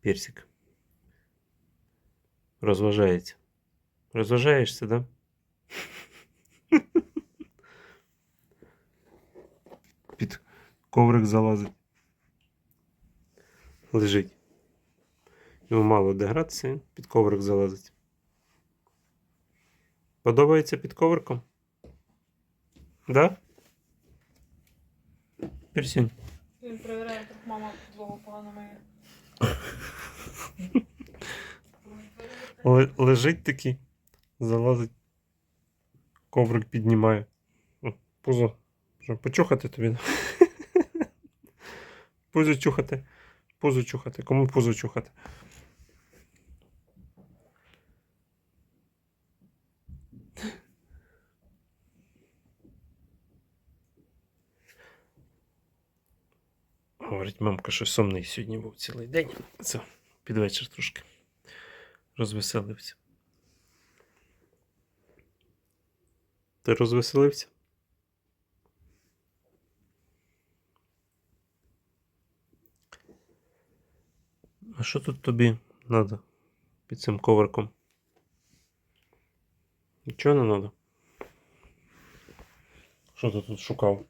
Персик. Розважається. Розважаєшся, да? Під коврик залазить. Лежить. Йому мало де гратися, під коврик залазить. Подобається під ковриком? Да? Персінь. Він перевіряє, як мама підлогу погано миє. Ле- лежить такий, залазить, коврик піднімає. Пузо. Що, почухати тобі? Пузо чухати. Пузо чухати. Кому пузо чухати? Говорить, мамка, що сумний сьогодні був цілий день. Це під вечір трошки розвеселився. Ти розвеселився? А що тут тобі треба під цим ковриком? Нічого не треба? Що ти тут шукав?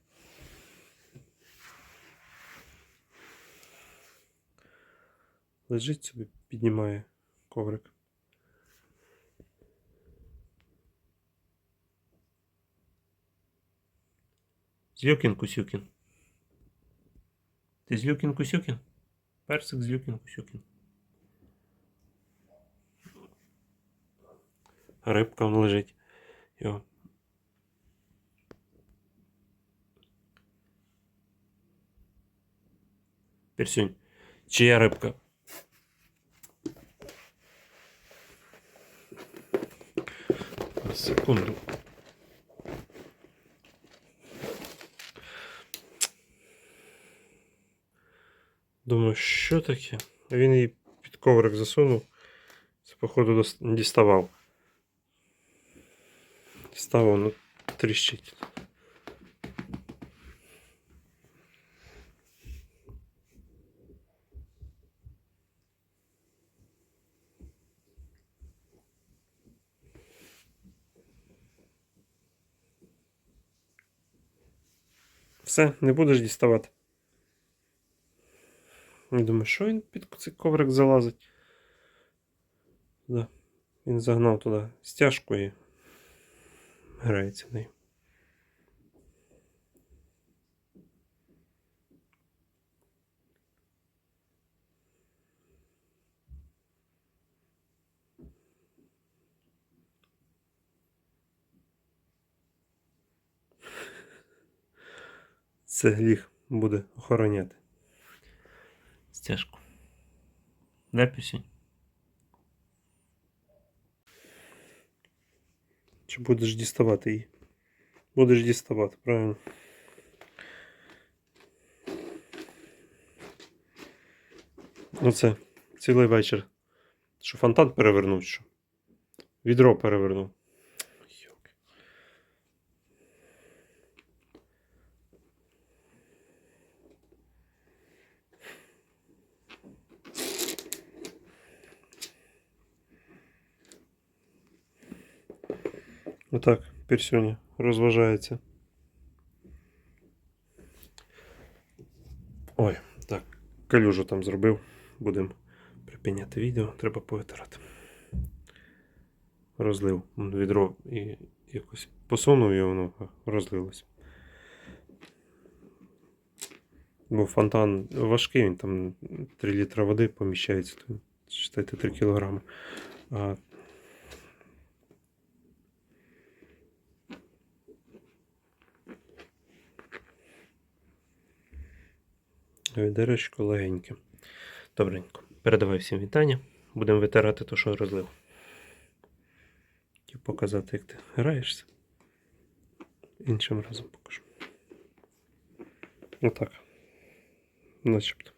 Лежить собі, піднімає коврик. Злюкін Кусюкін. Ти Злюкін Кусюкін? Персик Злюкін Кусюкін. Рибка вон лежить. Його. Персюнь. Чия рибка? Секунду. Думаю, що таке? Він її під коврик засунув. Це, походу, діставав. Діставав, ну, тріщить. Все, не будеш діставати. Я думаю, що він під цей коврик залазить? Да. Він загнав туди стяжку і грається нею. Це ліг буде охороняти. Стяжку. Пісень? Чи будеш діставати її? Будеш діставати, правильно. Оце цілий вечір. Що фонтан перевернув, що? Відро перевернув. Отак, Персюня розважається. Ой, так, калюжу там зробив. Будемо припиняти відео, треба повитирати. Розлив відро і якось посунув і воно розлилось. Бо фонтан важкий, він там 3 літра води поміщається, то, считайте 3 кілограми. А Відеречко легеньке. Добренько. Передавай всім вітання. Будемо витирати то, що розлив. Хотів показати, як ти граєшся. Іншим разом покажу. Отак. Начебто.